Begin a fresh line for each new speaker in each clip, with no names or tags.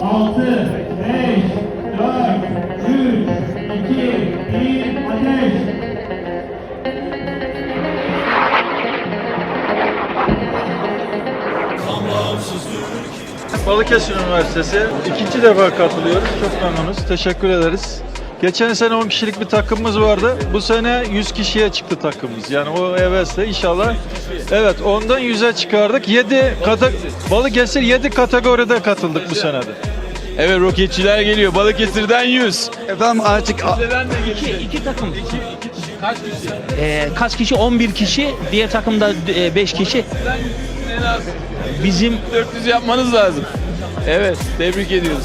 6, 5, 4, 3, 2, 1, ateş!
Balıkesir Üniversitesi ikinci defa katılıyoruz. Çok memnunuz. Teşekkür ederiz. Geçen sene 10 kişilik bir takımımız vardı. Bu sene 100 kişiye çıktı takımımız. Yani o hevesle inşallah. Evet ondan 100'e çıkardık. 7 kata Balıkesir 7 kategoride katıldık bu senede.
Evet roketçiler geliyor. Balıkesir'den 100.
Efendim artık
İki, iki takım. Ee, kaç kişi? 11 kişi. Diğer takımda 5 kişi.
En az
Bizim
400 yapmanız lazım. Evet tebrik ediyoruz.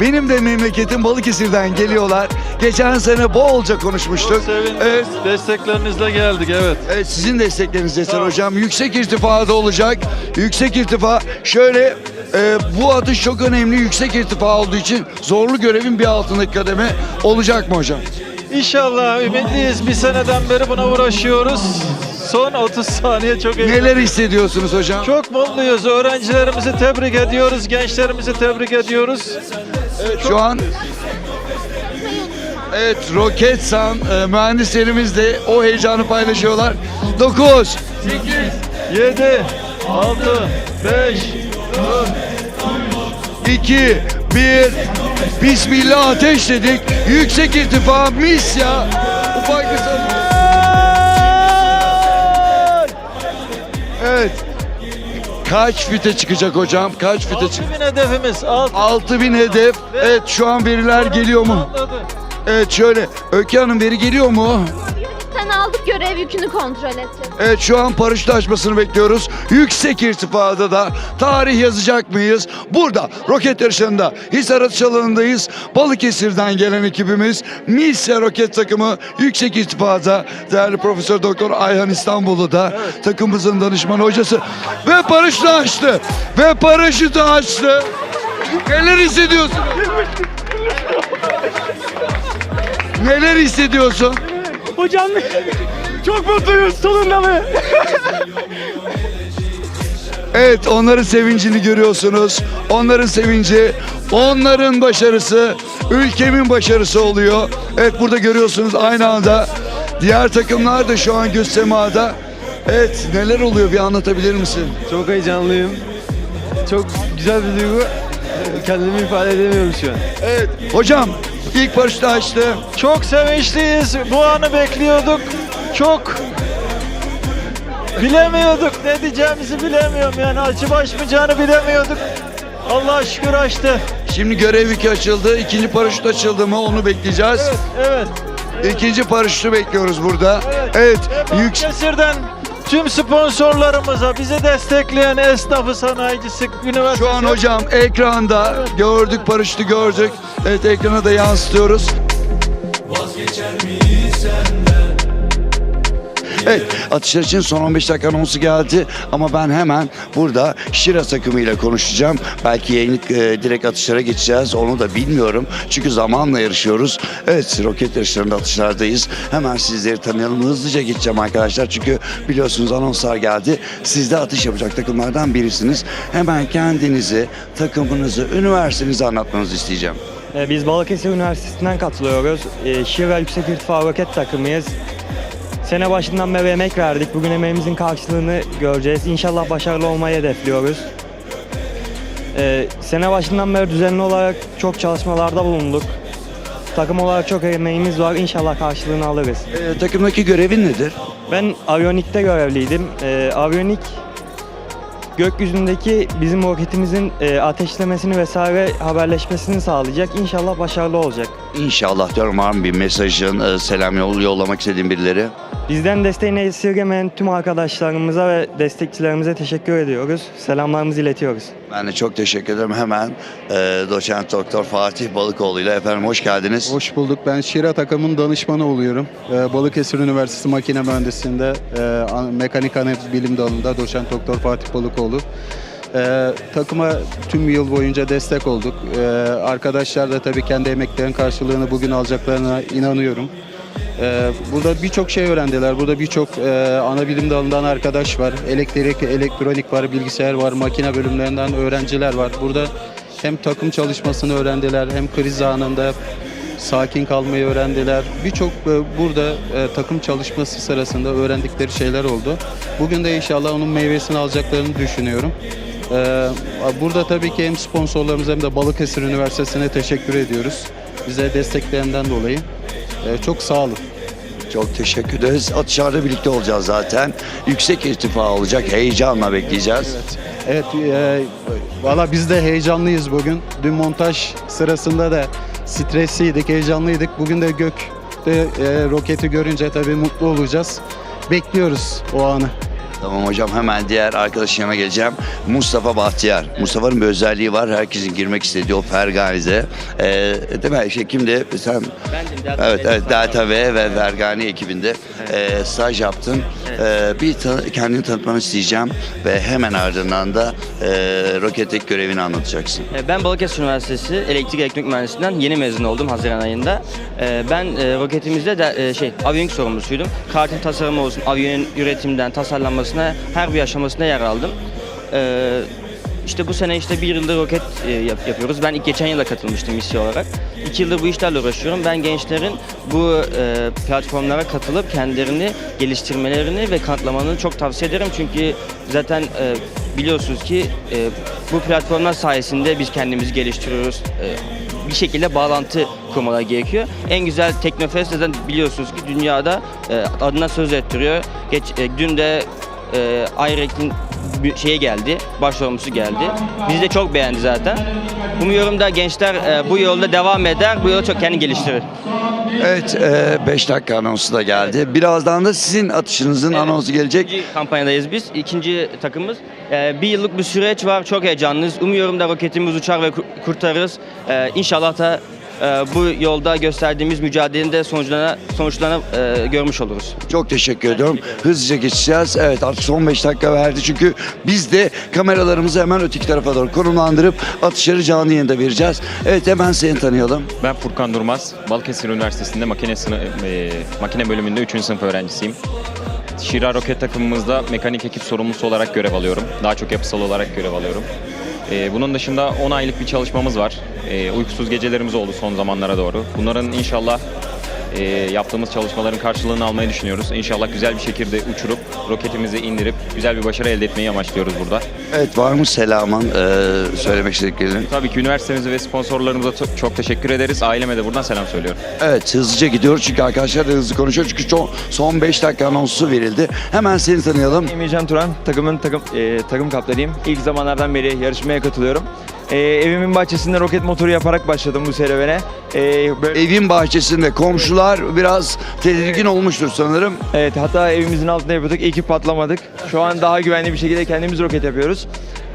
benim de memleketim Balıkesir'den geliyorlar. Geçen sene bolca konuşmuştuk.
Sevindim.
Evet,
Desteklerinizle geldik evet.
evet sizin desteklerinizle Eser Hocam. Yüksek irtifada olacak. Yüksek irtifa şöyle e, bu atış çok önemli yüksek irtifa olduğu için zorlu görevin bir altındaki kademe olacak mı hocam?
İnşallah ümitliyiz. Bir seneden beri buna uğraşıyoruz. Son 30 saniye çok iyi.
Neler hissediyorsunuz hocam?
Çok mutluyuz. Öğrencilerimizi tebrik ediyoruz. Gençlerimizi tebrik ediyoruz.
Şu an Evet Roketsan e, mühendislerimiz de o heyecanı paylaşıyorlar. 9
7, 6, 5,
2 1 Bismillah ateş dedik. Yüksek irtifa misya. Ufak bir. Evet. Kaç füte çıkacak hocam? Kaç füte çık?
6000 hedefimiz. 6.
6000 hedef. Evet şu an veriler geliyor mu? Evet şöyle. Öykü Hanım veri geliyor mu?
Aldık görev yükünü kontrol edeceğiz.
Evet şu an paraşüt açmasını bekliyoruz. Yüksek irtifada da tarih yazacak mıyız? Burada roket yarışında Hisar atış alanındayız. Balıkesir'den gelen ekibimiz Misya roket takımı yüksek irtifada değerli Profesör Doktor Ayhan İstanbul'u da takımımızın danışman hocası ve paraşütü açtı. Ve paraşütü açtı. Neler hissediyorsun? Neler hissediyorsun?
Hocam çok mutluyuz sonunda mı?
Evet onların sevincini görüyorsunuz. Onların sevinci, onların başarısı, ülkemin başarısı oluyor. Evet burada görüyorsunuz aynı anda. Diğer takımlar da şu an göz semada. Evet neler oluyor bir anlatabilir misin?
Çok heyecanlıyım. Çok güzel bir duygu. Kendimi ifade edemiyorum şu an.
Evet hocam ilk paraşütü açtı.
Çok sevinçliyiz. Bu anı bekliyorduk. Çok bilemiyorduk. Ne diyeceğimizi bilemiyorum yani. Açıp açmayacağını bilemiyorduk. Allah şükür açtı.
Şimdi görev yükü açıldı. İkinci paraşüt açıldı mı onu bekleyeceğiz.
Evet.
İkinci paraşütü bekliyoruz burada. Evet yük
Balıkesir'den tüm sponsorlarımıza, bizi destekleyen esnafı, sanayicisi, üniversite.
Şu an hocam ekranda gördük paraşütü gördük. Evet ekrana da yansıtıyoruz. Evet atışlar için son 15 dakika anonsu geldi ama ben hemen burada Şira takımıyla konuşacağım. Belki yayınlık e, direkt atışlara geçeceğiz onu da bilmiyorum. Çünkü zamanla yarışıyoruz. Evet roket yarışlarında atışlardayız. Hemen sizleri tanıyalım. Hızlıca geçeceğim arkadaşlar çünkü biliyorsunuz anonslar geldi. Siz de atış yapacak takımlardan birisiniz. Hemen kendinizi, takımınızı, üniversitenizi anlatmanızı isteyeceğim.
Ee, Biz Balıkesir Üniversitesi'nden katılıyoruz. Ee, Şira Yüksek İrtifa Roket takımıyız. Sene başından beri emek verdik. Bugün emeğimizin karşılığını göreceğiz. İnşallah başarılı olmayı hedefliyoruz. Ee, Sene başından beri düzenli olarak çok çalışmalarda bulunduk. Takım olarak çok emeğimiz var. İnşallah karşılığını alırız.
E, takımdaki görevin nedir?
Ben aviyonikte görevliydim. Ee, aviyonik gökyüzündeki bizim roketimizin e, ateşlemesini vesaire haberleşmesini sağlayacak. İnşallah başarılı olacak.
İnşallah diyorum var mı bir mesajın, e, selam yol, yollamak istediğin birileri?
Bizden desteğini esirgemeyen tüm arkadaşlarımıza ve destekçilerimize teşekkür ediyoruz. Selamlarımızı iletiyoruz.
Ben de çok teşekkür ederim. Hemen e, doçent doktor Fatih Balıkoğlu ile efendim hoş geldiniz.
Hoş bulduk. Ben Şira takımın danışmanı oluyorum. Ee, Balıkesir Üniversitesi Makine Mühendisliğinde e, an- mekanik analiz bilim dalında doçent doktor Fatih Balıkoğlu. Ee, takıma tüm yıl boyunca destek olduk. Ee, arkadaşlar da tabii kendi emeklerin karşılığını bugün alacaklarına inanıyorum. Ee, burada birçok şey öğrendiler. Burada birçok e, ana bilim dalından arkadaş var. Elektrik, elektronik var, bilgisayar var, makine bölümlerinden öğrenciler var. Burada hem takım çalışmasını öğrendiler hem kriz anında sakin kalmayı öğrendiler. Birçok e, burada e, takım çalışması sırasında öğrendikleri şeyler oldu. Bugün de inşallah onun meyvesini alacaklarını düşünüyorum. Ee, burada tabii ki hem sponsorlarımıza hem de Balıkesir Üniversitesi'ne teşekkür ediyoruz. Bize desteklerinden dolayı. Ee, çok sağ olun.
Çok teşekkür ederiz. Atışlarda birlikte olacağız zaten. Yüksek irtifa olacak. Heyecanla bekleyeceğiz.
Evet, e, valla biz de heyecanlıyız bugün. Dün montaj sırasında da stresliydik, heyecanlıydık. Bugün de gökte e, roketi görünce tabii mutlu olacağız. Bekliyoruz o anı.
Tamam hocam hemen diğer arkadaşın yanına geleceğim. Mustafa Bahtiyar. Mustafa'nın bir özelliği var. Herkesin girmek istediği o Fergani'de. Ee, değil mi? Şey, kimdi? Sen
Bendim. Delta
Evet, evet Delta V ve Vergani ekibinde e, staj yaptın. E, bir ta- kendini tanıtmanı isteyeceğim ve hemen ardından da e, roketteki görevini anlatacaksın.
E, Ben Balıkesir Üniversitesi Elektrik Elektronik Mühendisliğinden yeni mezun oldum Haziran ayında. E, Ben e, roketimizde de e, şey aviyonik sorumlusuydum. Kartın tasarımı olsun, aviyonik üretimden tasarlanmasına her bir aşamasında yer aldım. E, İşte bu sene işte bir yıldır roket e, yap- yapıyoruz. Ben ilk geçen yıla katılmıştım misyon olarak. İki yıldır bu işlerle uğraşıyorum. Ben gençlerin bu e, platformlara katılıp kendilerini geliştirmelerini ve kanıtlamanı çok tavsiye ederim. Çünkü zaten e, biliyorsunuz ki e, bu platformlar sayesinde biz kendimizi geliştiriyoruz. E, bir şekilde bağlantı kurmaları gerekiyor. En güzel Teknofest zaten biliyorsunuz ki dünyada e, adına söz ettiriyor. Geç, e, dün de e, bir şeye geldi, başvurumusu geldi. Bizi de çok beğendi zaten. Umuyorum da gençler e, bu yolda devam eder, bu yolu çok kendi geliştirir.
Evet 5 dakika anonsu da geldi. Birazdan da sizin atışınızın anonsu gelecek.
İkinci kampanyadayız biz. İkinci takımımız. Ee, bir yıllık bir süreç var. Çok heyecanlıyız. Umuyorum da roketimiz uçar ve ku- kurtarırız. Ee, inşallah da e, bu yolda gösterdiğimiz mücadelenin de sonuçlarına, sonuçlarını e, görmüş oluruz.
Çok teşekkür ediyorum. Hızlıca geçeceğiz. Evet artık son 5 dakika verdi çünkü biz de kameralarımızı hemen öteki tarafa doğru konumlandırıp atışları canlı yayında vereceğiz. Evet hemen seni tanıyalım.
Ben Furkan Durmaz. Balıkesir Üniversitesi'nde makine, sını, e, makine bölümünde 3. sınıf öğrencisiyim. Şira roket takımımızda mekanik ekip sorumlusu olarak görev alıyorum. Daha çok yapısal olarak görev alıyorum. E, bunun dışında 10 aylık bir çalışmamız var. E, uykusuz gecelerimiz oldu son zamanlara doğru. Bunların inşallah e, yaptığımız çalışmaların karşılığını almayı düşünüyoruz. İnşallah güzel bir şekilde uçurup roketimizi indirip güzel bir başarı elde etmeyi amaçlıyoruz burada.
Evet var mı selamın e, söylemek istediklerin?
Tabii ki üniversitemize ve sponsorlarımıza to- çok teşekkür ederiz. Aileme de buradan selam söylüyorum.
Evet hızlıca gidiyoruz çünkü arkadaşlar da hızlı konuşuyor çünkü son, son 5 dakika anonsu verildi. Hemen seni tanıyalım.
Emircan Turan, takımın takım e, takım kaptanıyım. İlk zamanlardan beri yarışmaya katılıyorum. E, evimin bahçesinde roket motoru yaparak başladım bu serüvene. E, böyle,
Evin bahçesinde komşular biraz tedirgin olmuştur sanırım.
evet, hatta evimizin altında yapıyorduk. İyi ki patlamadık. Şu an daha güvenli bir şekilde kendimiz roket yapıyoruz.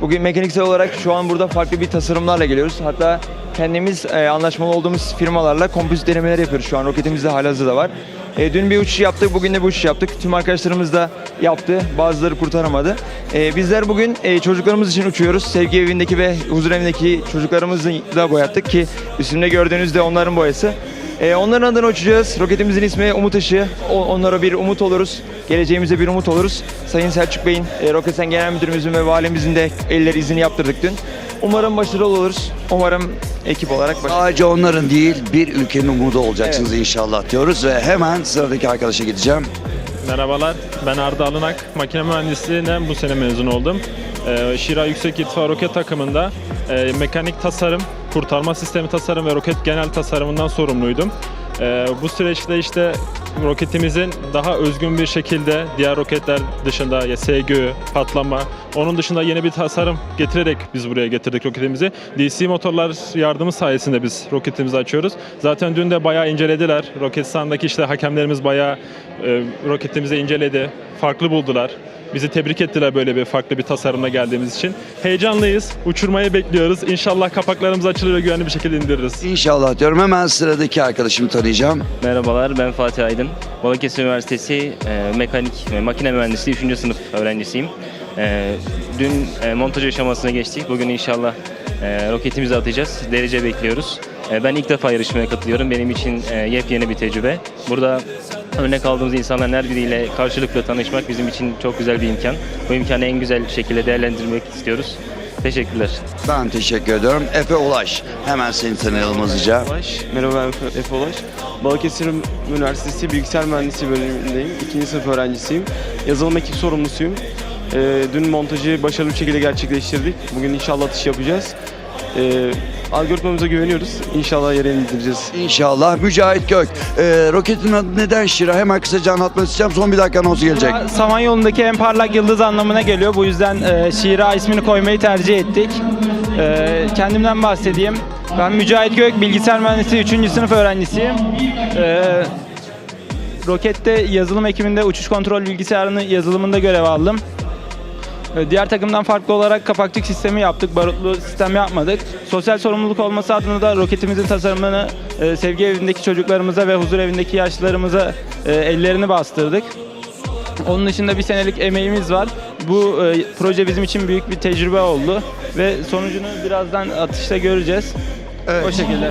Bugün mekaniksel olarak şu an burada farklı bir tasarımlarla geliyoruz. Hatta kendimiz e, anlaşmalı olduğumuz firmalarla kompozit denemeler yapıyoruz şu an. Roketimizde halihazırda var. E, dün bir uçuş yaptık, bugün de bir uçuş yaptık. Tüm arkadaşlarımız da yaptı, bazıları kurtaramadı. E, bizler bugün e, çocuklarımız için uçuyoruz. Sevgi evindeki ve huzur evindeki çocuklarımızı da boyattık ki üstünde gördüğünüz de onların boyası. E, onların adına uçacağız. Roketimizin ismi Umut Işığı. O- onlara bir umut oluruz. Geleceğimize bir umut oluruz. Sayın Selçuk Bey'in, e, Roketsen Genel Müdürümüzün ve valimizin de elleri izini yaptırdık dün. Umarım başarılı oluruz. Umarım ekip olarak başarılı
Sadece onların değil bir ülkenin umudu olacaksınız inşallah diyoruz ve hemen sıradaki arkadaşa gideceğim.
Merhabalar, ben Arda Alınak. Makine mühendisliğinden bu sene mezun oldum. Ee, Şira Yüksek İrtifa Roket takımında e, mekanik tasarım, kurtarma sistemi tasarım ve roket genel tasarımından sorumluydum. Ee, bu süreçte işte roketimizin daha özgün bir şekilde diğer roketler dışında ya SGÖ, patlama, onun dışında yeni bir tasarım getirerek biz buraya getirdik roketimizi. DC motorlar yardımı sayesinde biz roketimizi açıyoruz. Zaten dün de bayağı incelediler. Roketistan'daki işte hakemlerimiz bayağı e, roketimizi inceledi. Farklı buldular. Bizi tebrik ettiler böyle bir farklı bir tasarımla geldiğimiz için. Heyecanlıyız. Uçurmayı bekliyoruz. İnşallah kapaklarımız açılır ve güvenli bir şekilde indiririz.
İnşallah diyorum. Hemen sıradaki arkadaşımı tanıyacağım.
Merhabalar ben Fatih Aydın. Balıkesir Üniversitesi e, Mekanik ve Makine Mühendisliği 3. sınıf öğrencisiyim. E, dün e, montaj aşamasına geçtik. Bugün inşallah e, roketimizi atacağız. Derece bekliyoruz. E, ben ilk defa yarışmaya katılıyorum. Benim için e, yepyeni bir tecrübe. Burada örnek aldığımız insanların her biriyle karşılıklı tanışmak bizim için çok güzel bir imkan. Bu imkanı en güzel şekilde değerlendirmek istiyoruz. Teşekkürler.
Ben teşekkür ediyorum. Efe Ulaş. Hemen seni tanıyalım hızlıca.
Ulaş. Merhaba ben Efe Ulaş. Balıkesir Üniversitesi Bilgisayar Mühendisliği bölümündeyim. İkinci sınıf öğrencisiyim. Yazılım ekip sorumlusuyum. Ee, dün montajı başarılı bir şekilde gerçekleştirdik. Bugün inşallah atış yapacağız. Ee, algoritmamıza güveniyoruz. İnşallah yere indireceğiz.
İnşallah. Mücahit Gök. Ee, roketin adı neden Şira? Hemen kısaca anlatmak isteyeceğim. Son bir dakika anonsu gelecek.
Samanyolu'ndaki en parlak yıldız anlamına geliyor. Bu yüzden e, Şira ismini koymayı tercih ettik. E, kendimden bahsedeyim. Ben Mücahit Gök, bilgisayar mühendisliği 3. sınıf öğrencisiyim. E, rokette yazılım ekibinde uçuş kontrol bilgisayarının yazılımında görev aldım. E, Diğer takımdan farklı olarak kapakçık sistemi yaptık, barutlu sistem yapmadık. Sosyal sorumluluk olması adına da roketimizin tasarımını e, sevgi evindeki çocuklarımıza ve huzur evindeki yaşlılarımıza e, ellerini bastırdık. Onun dışında bir senelik emeğimiz var. Bu e, proje bizim için büyük bir tecrübe oldu ve sonucunu birazdan atışta göreceğiz. O şekilde.